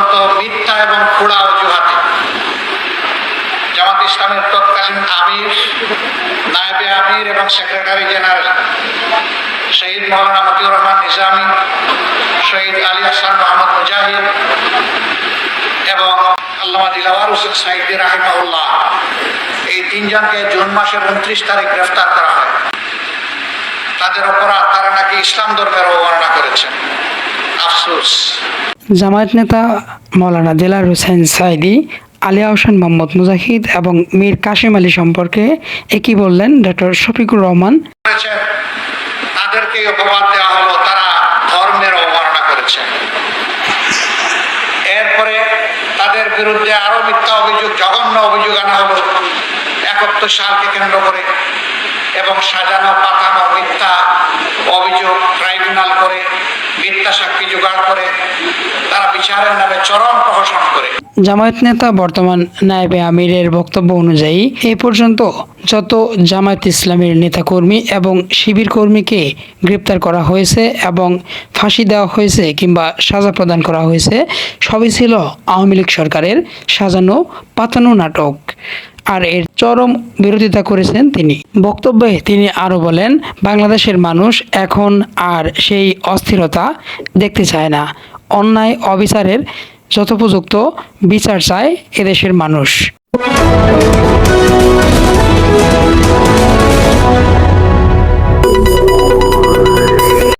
অত্যন্ত মিথ্যা এবং খোড়া অজুহাতে জামাত ইসলামের তৎকালীন আমির, নায়েবে আমির এবং সেক্রেটারি জেনারেল শহীদ মৌলানা মতিউর রহমান নিজামী, শহীদ আলী হাসান মোহাম্মদ মুজাহিদ এবং আল্লামা দিলাওয়ার হোসেন সাইদি রাহিমাউল্লাহ এই তিনজনকে জুন মাসের উনত্রিশ তারিখ গ্রেফতার করা হয়। তাদের অপরাধ তারা নাকি ইসলাম ধর্মের অবমাননা করেছেন। আফসোস। জামায়াত নেতা মৌলানা দেলার হোসেন সাইদি আলিয়া হোসেন মোহাম্মদ মুজাহিদ এবং মীর কাশিম আলী সম্পর্কে একই বললেন ডক্টর শফিকুর রহমান। তাদেরকে অপবাদ দেওয়া হলো তারা ধর্মের অবমাননা করেছেন এরপরে তাদের বিরুদ্ধে আরও মিথ্যা অভিযোগ জঘন্য অভিযোগ আনা হলো একাত্তর সালকে কেন্দ্র করে এবং সাজানো পাতানো মিথ্যা অভিযোগ ট্রাইব্যুনাল করে মিথ্যা সাক্ষী জোগাড় করে তারা বিচারের নামে চরম প্রহসন করে। জামায়াত নেতা বর্তমান নায়েবে আমিরের বক্তব্য অনুযায়ী, এ পর্যন্ত যত জামায়াত ইসলামের নেতাকর্মী এবং শিবির কর্মীকে গ্রেপ্তার করা হয়েছে এবং ফাঁসি দেওয়া হয়েছে কিংবা সাজা প্রদান করা হয়েছে, সবই ছিল আওয়ামী লীগ সরকারের সাজানো পাতানো নাটক। আর এর চরম বিরোধিতা করেছেন তিনি। বক্তব্যে তিনি আরও বলেন, বাংলাদেশের মানুষ এখন আর সেই অস্থিরতা দেখতে চায় না। অন্যায়, অবিচারের যথোপযুক্ত বিচার চায় এদেশের মানুষ।